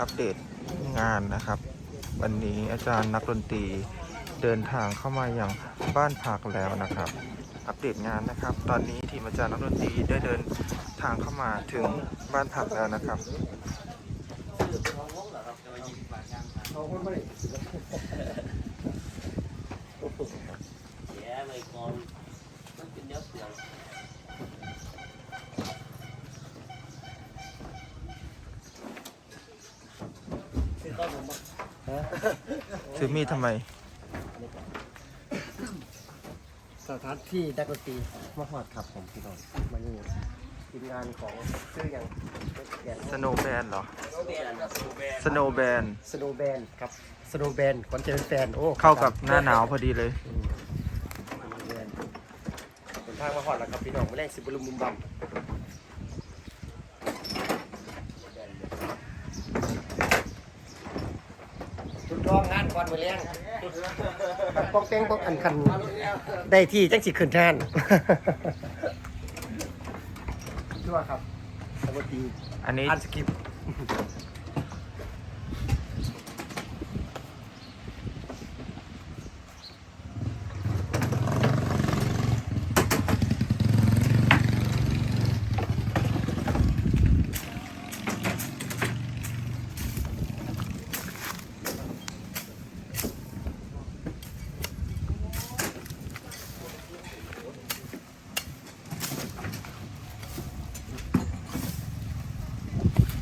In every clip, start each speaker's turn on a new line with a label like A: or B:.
A: อัปเดตงานนะครับ วันนี้อาจารย์นักดนตรีเดินทางเข้ามาอย่างบ้านพักแล้วนะครับ อัปเดตงานนะครับ ตอนนี้ทีมอาจารย์นักดนตรีได้เดินทางเข้ามาถึงบ้านพักแล้วนะครับ
B: แย่ไปก่อนมันเป็นเดี๋ยวเสียง
A: ซื้อ มีดทำไม
C: สถานที่นักดนตรีมาหอดครับผมพี่น้องมานี่ทีมงานของชื่ออย่างแกน
A: สโนว์แบนเหรอ
B: แบนแบบแบน
A: สโนว์แบน
C: สโนว์แบนครับสโนว์แบนคนจะเป็นแฟนโอ้
A: เข้ากับหน้าหนาวพอดีเลย
C: อืม Snow Band เป็นทางมาหอดแล้วครับพี่น้องมาแรงสิบลุมบุมบัมจุดรอง งานก่อนมือเลี้ยงป้องเป้งป้องอันคันได้ที่จังสิขึ้นแทนชั่วครับสวัสดี
A: อันนี้
C: อันสกิป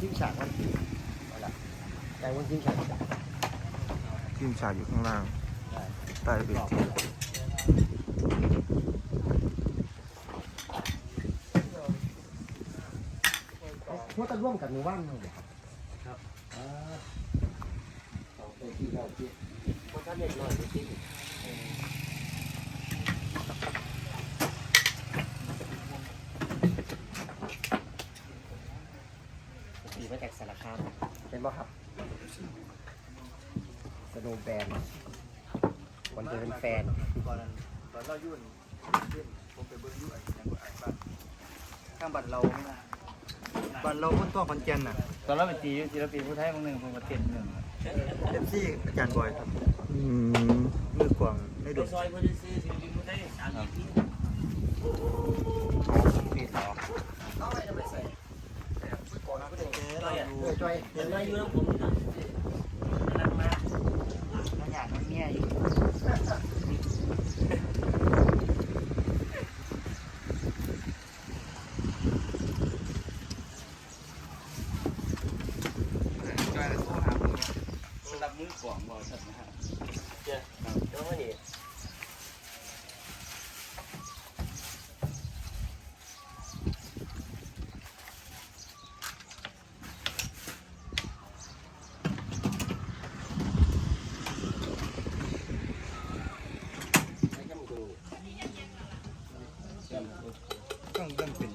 C: ทิ้งฉากมันเอาละแต่วันทิ้งฉาก
A: ทีมฉากอยู่ข้างล่าง ใต้เวที
C: พวกจะร่วมกับหนูว่างมั้งครับอ่าสองตัวที่เราที่พวกท่านเด็กหน่อยที่ดีมาจากสารคามเป็นบ่ครับ สโนว์แบนวันเดินแฟน
D: ตอนนั้นตอนเรายุ่นเล่นผมไปเบิ้งยุ่นยังบ่อ่านบ้านข้างบ้านเราไม่น่าบ้านเราคนตัวคอนแก่นน่ะ
E: ตอนเราไปตีอยู่ศิลปินผู้ไทยบางหนึ่งผมก็เต้นหนึ่ง
D: เต็มที่อาจารย์บอยครับ
A: อืม
D: มือกวางไม่
B: ไป
D: ดุ
B: ซอยเพื่อซื้อศิลปินผู้ไทยสามสิบปี
A: มีต่อ
B: จอยอะ
C: เออจอย
B: เดี๋ยวมาอยู่แล้วผมนะนั่งมา
E: มันอยากมันเมียอยู่
B: รับมือกล่องบ่สัตว์นะฮะเจ้าเจ้านี่
D: ต้องต้องเป็น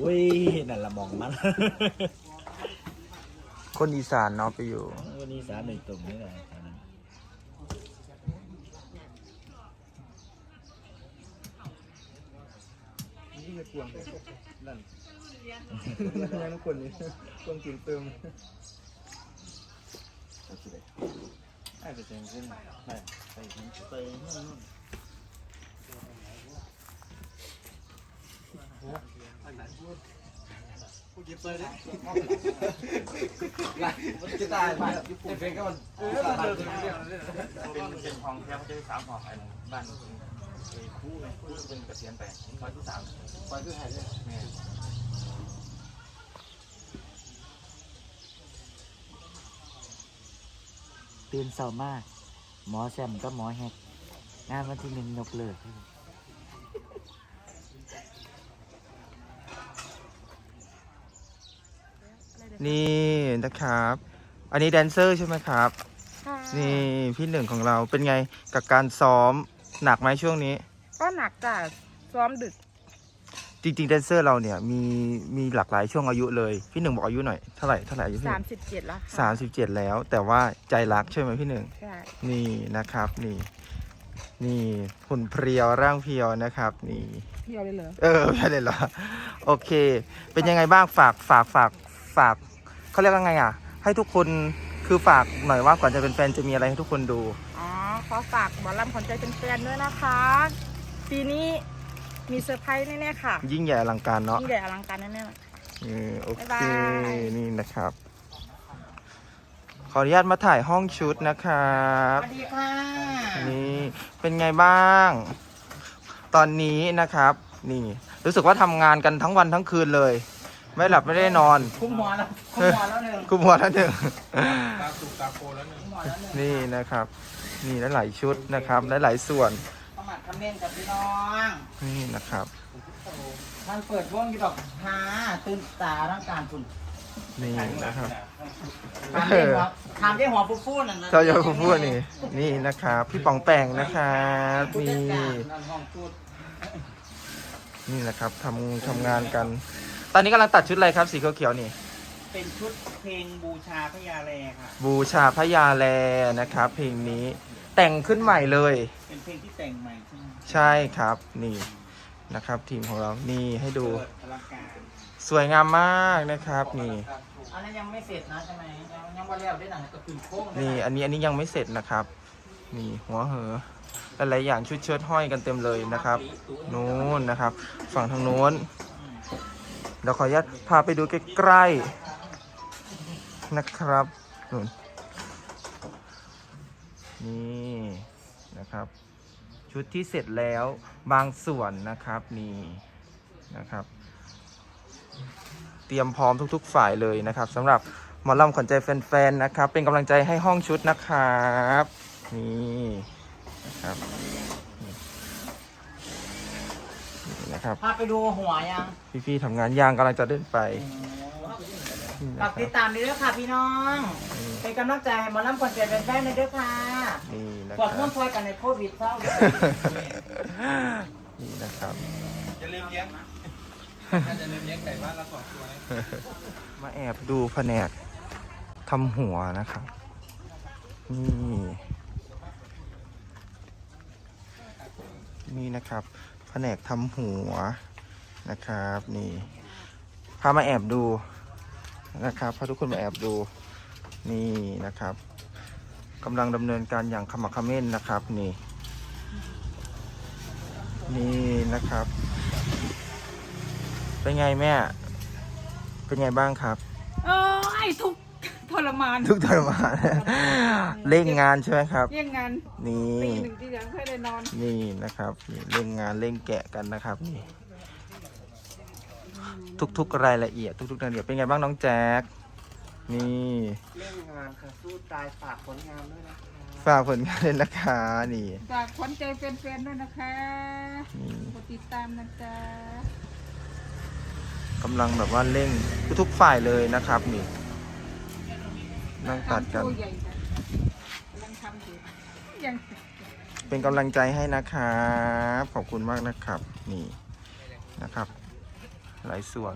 E: อุ้ ยนั่นละมองมัน
A: คนอีสานเนาะไปอยู่
E: วันนี้สามหนึ่งตุ่มนี่แหละ
D: นี่คือกวางเลยนั่นนั่นทุกคนนี่กวางกินเติม
E: ไอ้ไปเซ็นขึ้นไปไป ไปนู่นนู่น
D: จะตายไปเป็นก็มัน
E: เป็นเป็นของแท้เขาจะได้สามของไอ้นบ้านคู่ไงคู่เป็นเกษียณไปซอยที่สาม
C: คอยคือหายเลย
E: แม่
F: ตื่นเช้ามาก หมอแซมก็หมอแฮกงานวันที่หนึ่งยกเลิก
A: นี่นะครับ อันนี้แดนเซอร์ใช่ไหมครับ
G: ค่ะ
A: นี่พี่หนึ่งของเราเป็นไงกับการซ้อมหนักไหมช่วงนี้
G: ก็หนักจ้ะซ้อมดึก
A: จริงๆแดนเซอร์เราเนี่ยมีมีหลากหลายช่วงอายุเลย พี่หนึ่งบอกอายุหน่อยเท่าไหร่เท่าไหร่อายุพี่หนึ่ง
G: 37แล้ว
A: สามสิบเจ็ดแล้ว แต่ว่าใจรักใช่ไหมพี่หนึ่ง
G: ใช่
A: นี่นะครับนี่นี่หุ่นเพรียวร่างเพรียวนะครับ นี่
G: เที่ยวเลยเหรอ
A: เออไม่เลยเหรอโอเค เป็นยังไงบ้างฝากฝากฝากฝาก เขาเรียกว่าไงอะ ให้ทุกคนคือฝากหน่อยว่าก่อนจะเป็นแฟนจะมีอะไรให้ทุกคนดู
G: อ๋อ ขอฝากหมอลำขวัญใจเป็นแฟนๆด้วยนะคะ ปีนี้มีเซอร์ไพรส์แน่ๆค่ะ
A: ยิ่งใหญ่อลังการเนาะ
G: ยิ่งใหญ่อลังการแน่ๆ
A: เออโอ
G: บ๊าย
A: เค
G: บาย
A: นี่นะครับ ขออนุญาตมาถ่ายห้องชุดนะครับ
F: สวัสดีค่ะ
A: นี่เป็นไงบ้าง ตอนนี้นะครับ นี่ รู้สึกว่าทำงานกันทั้งวันทั้งคืนเลย ไม่หลับไม่ได้นอน
F: คุ้มหัวแล้วคุ้มหัวแล้วหนึ่ง
A: กุมหัวแล้วหนึ่ง
E: ตาสุกตาโกแล้วหนึ่ง
F: คุ้มหัวแล้วหนึ่ง
A: นี่นะครับ นี่หลายๆชุดนะครับหลายๆส่วน
F: สมัครคอมเมนต์กับพี่น้อง
A: นี่นะครับ
F: ท่านเปิดวงกี่ดอกฮาตื่นตาร่างการคุณ
A: นี่นะครับ
F: ถามได้หัวถามได้หัวฟูฟูนั่นนะ
A: เจ้าโยคุพูดนี่ นี่นะครับ พี่ปองแปงนะครับ
F: ผู้จั
A: นี่
F: ดการนั่นห้องพูด
A: นี่นะครับทำทำงานกันต อนนี้กำลังตัดชุดอะไรครับสีเขียวๆนี่
F: เป็นชุดเพลงบูชาพญาแลค่ะ
A: บูชาพระยาแลนะครับ เพลงนี้แต่งขึ้นใหม่เลย
F: เป็นเพลงที่แต่งใหม่ใช่ไหม
A: ใช่ครับนี่นะครับ ทีมของเรานี่ให้ดู
F: เปิดอลังการ
A: สวยงามมากนะครับนี่
F: อันนั้นยังไม่เสร็จนะใช่ไหมยังยังว่าแล้วได้หนังก็คือโค้งได้
A: นี่อันนี้อันนี้ยังไม่เสร็จนะครับ นี่หัวเหอหลายๆอย่างชุดเชิ้ตห้อยกันเต็มเลยนะครับ นู้นนะครับ ฝั่งทางโน้นเดี๋ยวขออนุญาตพาไปดูใกล้ๆนะครับนู่นนี่นะครับ ชุดที่เสร็จแล้วบางส่วนนะครับนี่นะครับ เตรียมพร้อมทุก ๆ ฝ่ายเลยนะครับสำหรับหมอลำขวัญใจแฟนๆนะครับ เป็นกำลังใจให้ห้องชุดนะครับ นี่นะครับนี่นี่นะ ครับ
F: พาไปดูหัวยัง
A: พี่ๆทำงานยางกำลังจะเดินไปนี่
F: ฝา
A: นะ
F: ก
A: ค
F: ติ
A: รั
F: ด
A: บ
F: ตามด้วยค่ะพี่น้องเป็นกำลังใจให้หมอลำคนเจ็บเป็นแฟนในเด้อค่ะ
A: นี่นะ
F: ปวด
A: ค
F: เมื่
A: รั
F: อบช่วยกันในโควิดเศร้าด้วย
A: นี่นะครับ
E: อย่าลืมเลี้ยงอย่าลืมเลี้ยงไก่บ้านละสองตัวนะ
A: มาแอบดูแผนกทำหัวนะครับ นี่ นี่นะครับ แผนกทำหัวนะครับนี่พามาแอบดูนะครับพาทุกคนมาแอบดูนี่นะครับกำลังดำเนินการอย่างขมักขม้นนะครับนี่ นี่นะครับ เป็นไงแม่ เป็นไงบ้างครับ
G: โอ้ทุก ทรมาน
A: ทุกทรมานเร่งงานใช่ไหมครับ
G: เยี่ยงงาน
A: นี่
G: ตีหนึ่งตีสองค่อยได้นอน
A: นี่นะครับนี่เร่งงานเร่งแกะกันนะครับนี่ทุกๆรายละเอียด ทุกๆรายละเอียดเป็นไงบ้างน้องแจ๊คนี่
C: เล่นงานค่ะสู้ตายฝากผลงานด้วยนะคะ
A: ฝากผลงานเลยนะคะนี่
G: ฝากขวัญใจแฟนๆด้วยนะคะ
A: นี่
G: กดติดตามนะจ๊ะ
A: กำลังแบบว่าเร่งทุกๆฝ่ายเลยนะครับนี่ นั่งตัดกัน
G: ทำโชว์ใหญ่จ้ะกำลังทำอยู่ยัง
A: เป็นกำลังใจให้นะครับ ขอบคุณมากนะครับ นี่นะครับ หลายส่วน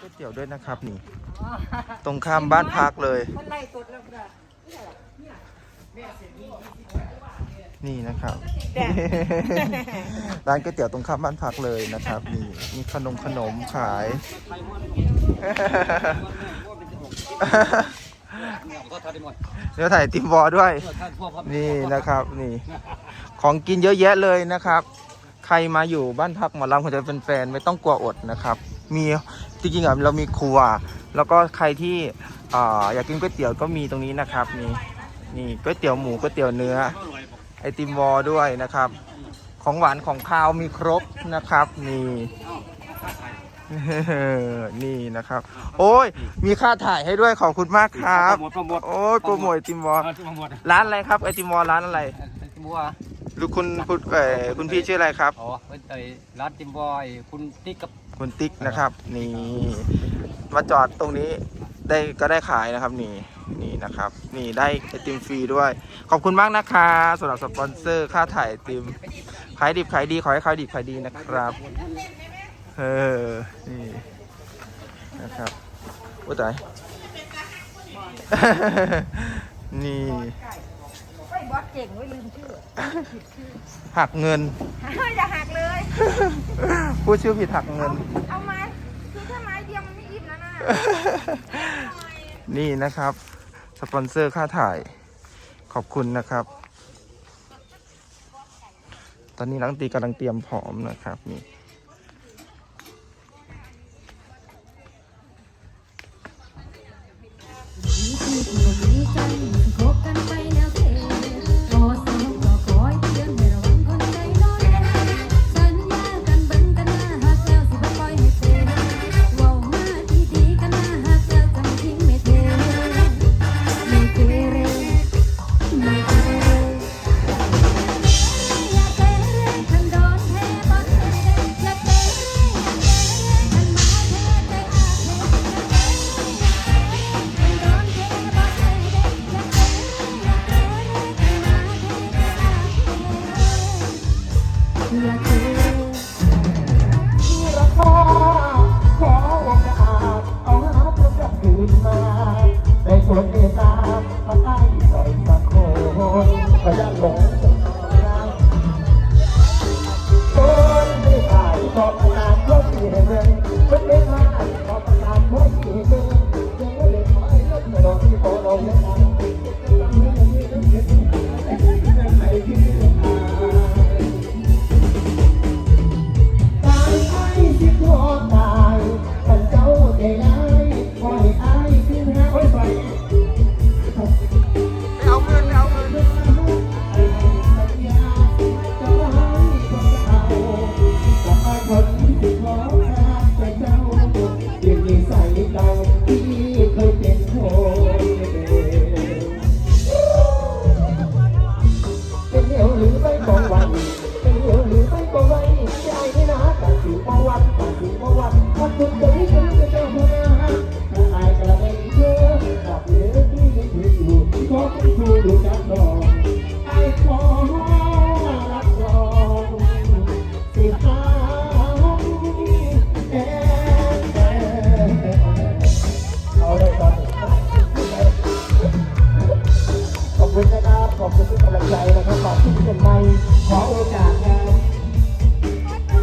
A: ก๋วยเตี๋ยวด้วยนะครับนี่ ตรงข้ามบ้านพักเลย
G: คนไล่สดแล้วจ้ะ
A: นี่นะครับ
G: แดด
A: ร้านก๋วยเตี๋ยวตรงข้ามบ้านพักเลยนะครับ นี่มีขนมขนมขาย เดี๋ยวถ่ายติมวอลด้วย นี่นะครับ นี่ ของกินเยอะแยะเลยนะครับ ใครมาอยู่บ้านพักหมอลำคนจะเป็นแฟนไม่ต้องกลัวอดนะครับ มีจริงๆอะเรามีครัว แล้วก็ใครที่อ่าอยากกินก๋วยเตี๋ยวก็มีตรงนี้นะครับ นี่นี่ก๋วยเตี๋ยวหมูก๋วยเตี๋ยวเนื้อ ไอติมวอลด้วยนะครับ ของหวานของคาวมีครบนะครับ นี่นี่นะครับ โอ้ย มีค่าถ่ายให้ด้วยขอบคุณมากครับ
E: โปรโมทโปรโมท
A: โอ้ยโปรโมทไอติมวอล
E: ที่มาหมด
A: ร้านอะไรครับไอติมวอลร้านอะไร
D: บัว
A: หรือคุณคุณเอ่อคุณพี่ชื่ออะไรครับ
D: อ๋อเป็นไอ้ร้านจิมบอยคุณติ๊กกับ
A: คุณติ๊กนะครับ นี่มาจอดตรงนี้ ได้ก็ได้ขายนะครับนี่นี่นะครับ นี่ได้ไอติมฟรีด้วย ขอบคุณมากนะคะสำหรับสปอนเซอร์ค่าถ่ายไอติมขายดิบขายดีขอให้ขายดิบขายดีนะครับเออนี่นะครับโอ้ตายนี่
G: ไอ้ยบอสเก่งไว้ยลืมชื่อ
A: หักเงิน
G: อย่าหักเลย
A: พูดชื่อผิดหักเงิน
G: เอามาคือ
H: นี่นะครับ สปอนเซอร์ค่าถ่าย ขอบคุณนะครับ ตอนนี้นักตีกำลังเตรียมพร้อมนะครับนี่